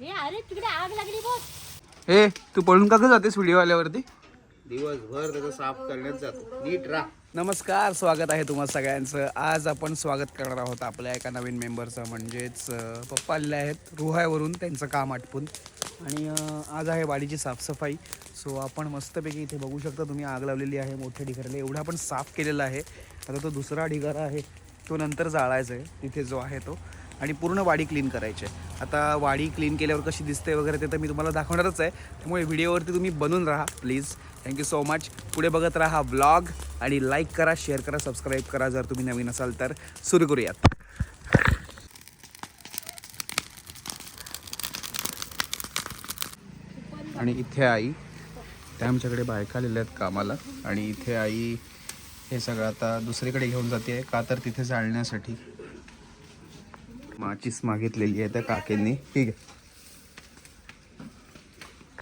हे अरे तिकडे आग लागली बघ. ए तू पळून का जातेस व्हिडिओ आल्यावरती दिवसभर त्याचं साफ करण्यात जातो. नीट राहा. नमस्कार स्वागत आहे तुम्हा सगळ्यांचं. आज आपण स्वागत करणार आहोत आपल्या एका नवीन मेंबरचं म्हणजेच अं, पप्पा आलेले आहेत रुहायवरून त्यांचं काम आटपून. आणि अं, आज आहे वाडीची साफसफाई. सो आपण मस्तपैकी इथे बघू शकता तुम्ही आग लावलेली आहे मोठ्या ढिगाऱ्याला एवढा आपण साफ केलेला आहे. आता तो दुसरा ढिगारा आहे तो नंतर जाळायचा आहे. तिथे जो आहे तो. आणि पूर्ण वाडी क्लीन करायची. आहे आता वाडी क्लीन केल्यावर कशी दिसते वगैरे ते तर मी तुम्हाला दाखवणारच आहे. त्यामुळे व्हिडिओवरती तुम्ही बनून राहा प्लीज. थँक्यू सो मच पुढे बघत राहा ब्लॉग आणि लाईक करा शेअर करा सबस्क्राईब करा जर तुम्ही नवीन असाल तर. सुरू करूयात. आणि इथे आई त्या आमच्याकडे बायका आलेल्या आहेत कामाला. आणि इथे आई हे सगळं आता दुसरीकडे घेऊन जाते का तर तिथे जाळण्यासाठी. माचीस मागितलेली आहे त्या काकेंनी. ठीक आहे.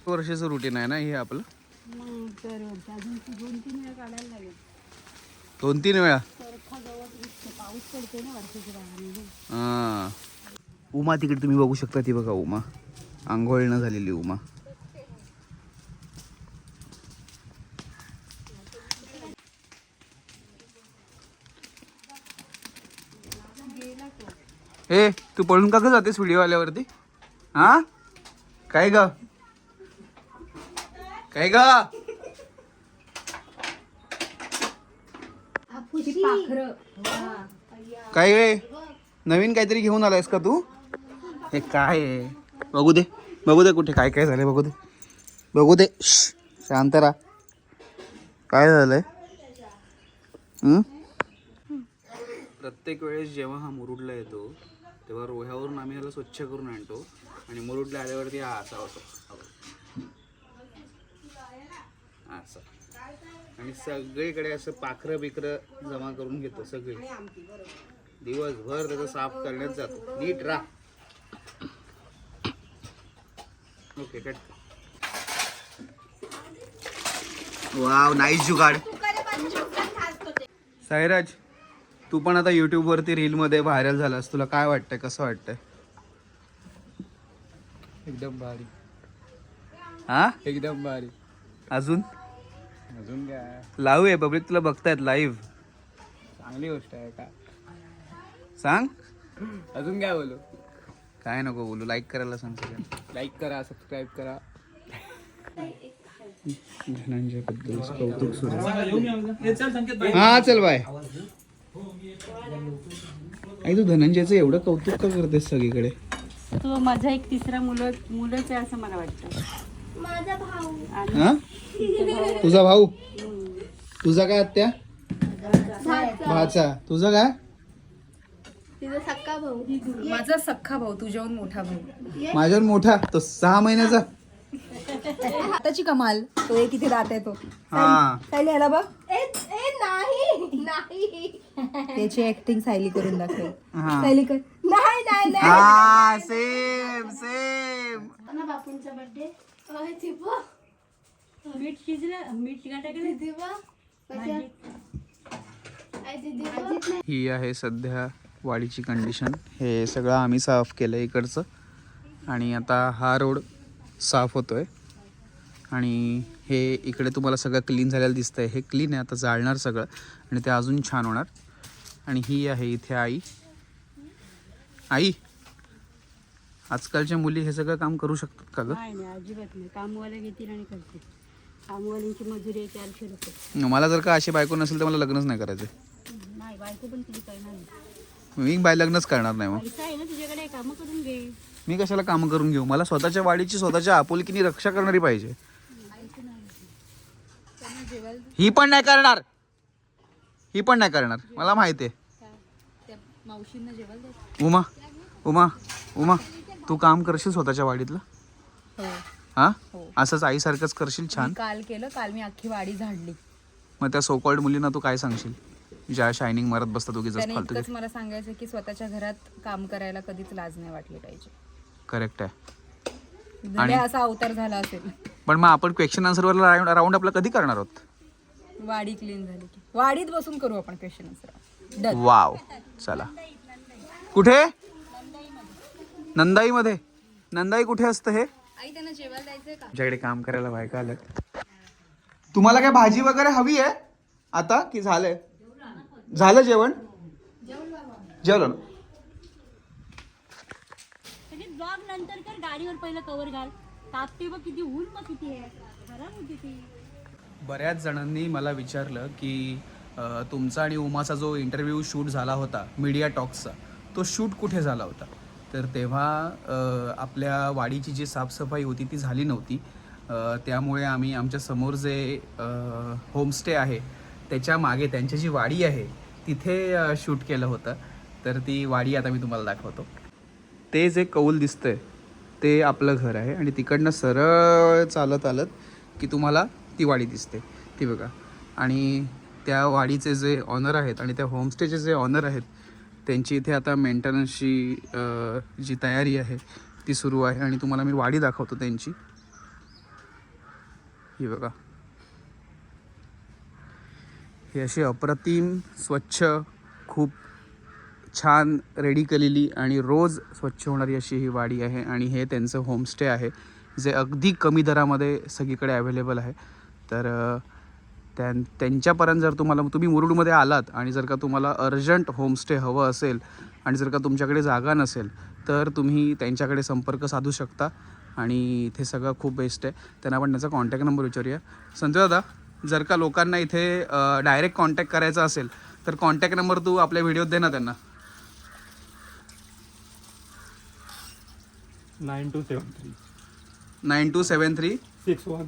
वर्षाचं रुटीन आहे ना हे आपलं? मग तर अजून ती दोन तीन वेळा काढायला लागेल. दोन तीन वेळा? सरखा गवत दिसतं पाऊस पडते ना वर्षाच्या बाहेर हां. उमा तिकडे तुम्ही बघू शकता ती बघा उमा. आंघोळीनं झालेली उमा. ए तू पळून का जातेस व्हिडिओ आल्यावरती? हा? काय ग? काय ग? काय रे? नवीन काहीतरी घेऊन आलायस का तू? हे काय बघू दे. बघू दे कुठे काय काय झालंय बघू दे. बघू दे. शांत राहा. काय झालंय? हं? प्रत्येक वेळेस जेव्हा हा मुरुडला येतो तेव्हा रोह्यावरून आम्ही ह्याला स्वच्छ करून आणतो आणि मुरुडला आल्यावरती हा असा होतो. असं आणि सगळीकडे असं पाखरं बिखरं जमा करून घेतो सगळे. दिवसभर त्याचं साफ करण्यात जातो. नीट राहा. ओके कट वाव नाईस जुगाड. साईराज तू पण आता युट्यूब वरती रील मध्ये व्हायरल झालास. तुला काय वाटतंय? कसं वाटतंय? एकदम भारी. हा एकदम भारी. अजून? अजून काय? लावू आहे पब्लिक तुला बघतायत लाईव्ह चांगली गोष्ट आहे का? सांग. अजून काय बोलू? काय नको बोलू लाईक करायला सांग. लाईक करा सबस्क्राईब करा. धनंजयबद्दल कौतुक सुरू. हा चल बाय. आई तू धनंजयचं एवढं कौतुक का करतेस सगळीकडे? तो माझा एक तिसरा मुलं मुलंच आहे असं मला वाटतं. हा? तुझा भाऊ? तुझा काय आत्या? भाचा. तुझा काय? माझा सख्खा भाऊ तुझ्याहून मोठा भाऊ. माझ्यावर मोठा? तो सहा महिन्याचा? आताची कमाल. तो एक इथे राहत आहे तो. हा. ह्याला बघ? त्याची ऍक्टिंग सायली करून दाखव हा. सायली कर नाही नाही नाही. हा सेम सेम मीठ शिजलं मीठ का टाकलं ही आहे सध्या वाडीची कंडिशन हे सगळं आम्ही साफ केलं इकडचं. आणि आता हा रोड साफ होतोय. आणि हे इकडे तुम्हाला सगळं क्लीन झालेलं दिसतंय. हे क्लीन आहे आता जाळणार सगळं. आणि ते अजून छान होणार. आणि ही आहे इथे आई. आई आजकालच्या मुली हे सगळं काम करू शकतात का ग? नाही नाही अजिबात नाही. कामवाले घेतील आणि करतील. कामवाल्यांची मजुरी आहे चारशे रुपये. मला जर का अशी बायको नसेल तर मला लग्नच नाही करायचं. नाही बायको पण तुझी करणार नाही. मी बाय लग्नच करणार नाही मग. पैसा आहे ना तुझ्याकडे कामं करून घे. मी कशाला कामं करून घेऊ? मला स्वतःच्या वाडीची स्वतःच्या आपुलकीने रक्षा करणारी पाहिजे. ही पण नाही करणार. ही पण नाही करणार. मला माहिती आहे. उमा उमा उमा तू काम करशील स्वतःच्या वाडीतलं? हो. हा? हो. असंच आईसारखंच करशील छान? काल केलं काल मी अख्खी वाडी झाडली. मग त्या सोकॉल्ड मुलींना तू काय सांगशील? ज्या शायनिंग मारत बसतात उगीच मला सांगायचं की स्वतःच्या घरात काम करायला कधीच लाज नाही वाटली पाहिजे. करेक्ट आहे. भले असा अवतार झाला असेल. पण मग आपण क्वेश्चन आन्सरवर राऊंड आपला कधी करणार आहोत? वाडी क्लीन झाली की. वाडीत बसून करू आपण क्वेश्चन आन्सर डन वाव चला. कुठे? नंदाईमध्ये. नंदाई कुठे असतं हे? आई त्यांना जेवायला द्यायचंय का? तुमच्याकडे काम करायला बायका आल्यात. तुम्हाला काय भाजी वगैरे हवी आहे? आता की झालंय? झालं जेवण? जेवलं ना? त्याचे ब्लॉग नंतर कर गाडीवर पहिलं कवर घाल. तापते बघ किती ऊन मग किती आहे खराब होती ती. बऱ्याच जणांनी मला विचारलं की अ, तुमचा आणि उमाचा जो इंटरव्ह्यू शूट झाला होता मीडिया टॉक्सचा तो शूट कुठे झाला होता? तर तेव्हा अ, आपल्या वाडीची जी साफसफाई होती ती झाली नव्हती. अ, त्यामुळे आम्ही आमच्यासमोर जे होमस्टे आहे त्याच्यामागे त्यांची जी वाडी आहे तिथे शूट केलं होतं. तर ती वाडी आता मी तुम्हाला दाखवतो. ते जे कौल दिसतंय ते आपलं घर आहे आणि तिकडनं सरळ चालत आलत की तुम्हाला ती वाडी दिसते. ती बघा. आणि त्या वाडीचे जे ऑनर आहेत आणि त्या होमस्टेचे जे ऑनर आहेत त्यांची इथे आता मेंटेनन्सची जी तयारी आहे ती सुरू आहे. आणि तुम्हाला मी वाडी दाखवतो त्यांची. ही बघा. ही अशी अप्रतिम स्वच्छ खूप छान रेडी केलेली आणि रोज स्वच्छ होणारी अशी ही वाडी आहे आणि हे त्यांचं होमस्टे आहे जे अगदी कमी दरामध्ये सगळीकडे अवेलेबल आहे. तर त्यां त्यांच्यापर्यंत जर तुम्हाला तुम्ही मुरुडमध्ये आलात आणि जर का तुम्हाला अर्जंट होमस्टे हवं असेल आणि जर का तुमच्याकडे जागा नसेल तर तुम्ही त्यांच्याकडे संपर्क साधू शकता आणि इथे सगळं खूप बेस्ट आहे. त्यांना आपण त्याचा कॉन्टॅक्ट नंबर विचारूया. संजय दादा जर का लोकांना इथे डायरेक्ट कॉन्टॅक्ट करायचा असेल तर कॉन्टॅक्ट नंबर तू आपल्या व्हिडिओत दे ना त्यांना. Nine two seven three. Nine two seven three? Six one.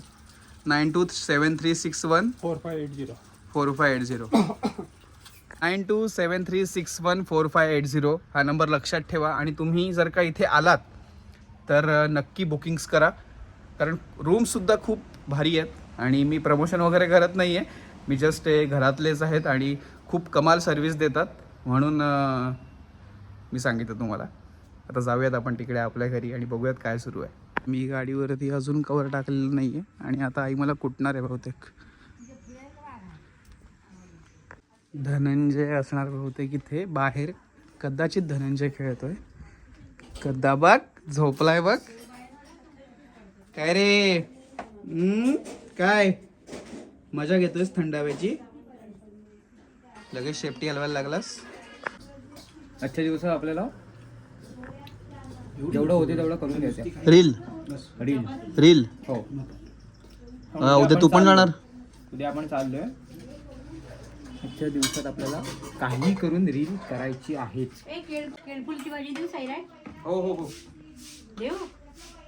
Nine two seven three six one? Four five eight zero. Four five eight zero. Nine two seven three six one four five eight zero. हा number लक्षात ठेवा. आणि तुम्ही जर का इथे आलात तर नक्की बुकिंग्स करा. कारण रूमसुद्धा खूप भारी आहेत. आणि मी प्रमोशन वगैरे करत नाही आहे मी जस्ट हे घरातलेच आहेत आणि खूप कमाल सर्विस देतात. म्हणून मी सांगितलं तुम्हाला. आता जाऊयात आपण तिकडे आपल्या घरी आणि बघूयात काय सुरू आहे. मी गाडीवरती अजून कवर टाकलेलं नाही आहे आणि आता आई मला कुटणार आहे बहुतेक. धनंजय असणार बहुतेक इथे. बाहेर कदाचित धनंजय खेळतोय. कदा बघ झोपलाय बघ. काय रे? काय? मजा घेतोयस थंड हवेची लगेच शेपटी हलवायला लागलास? आजच्या दिवसात आपल्याला जेवढं होते तेवढं करून घ्यायचं. रील. रील. रील. हो. उद्या तू पण जाणार? उद्या आपण चाललोय. आजच्या दिवसात आपल्याला काही करून रील करायची आहेच केळफुलची भाजी देऊ हो हो हो. देऊ?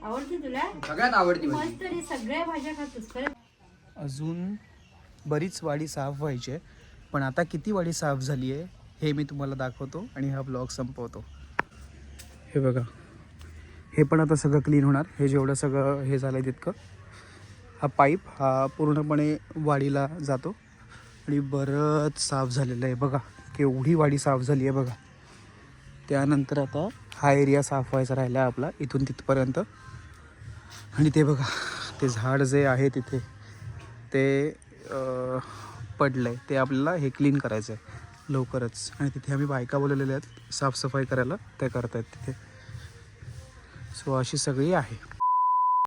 आवडते तुला? सगळ्यात आवडती मस्त रे सगळ्या भाज्या खातोस खरं अजून बरीच वाडी साफ व्हायची आहे पण आता किती वाडी साफ झाली आहे हे मी तुम्हाला दाखवतो आणि हा ब्लॉग संपवतो. हे बघा. हे पण आता सगळं क्लीन होणार. हे जेवढं सगळं हे झालं आहे तितकं. हा पाईप हा पूर्णपणे वाडीला जातो. आणि बरंच साफ झालेलं आहे. बघा केवढी वाडी साफ झाली आहे बघा. त्यानंतर आता हा एरिया साफ व्हायचा राहिला आहे आपला इथून तिथपर्यंत. आणि ते बघा ते झाड जे आहे तिथे ते पडलं आहे ते आपल्याला हे क्लीन करायचं आहे लवकरच. आणि तिथे आम्ही बायका बोलवलेल्या आहेत साफसफाई करायला. त्या करतायत तिथे. सो अशी सगळी आहे.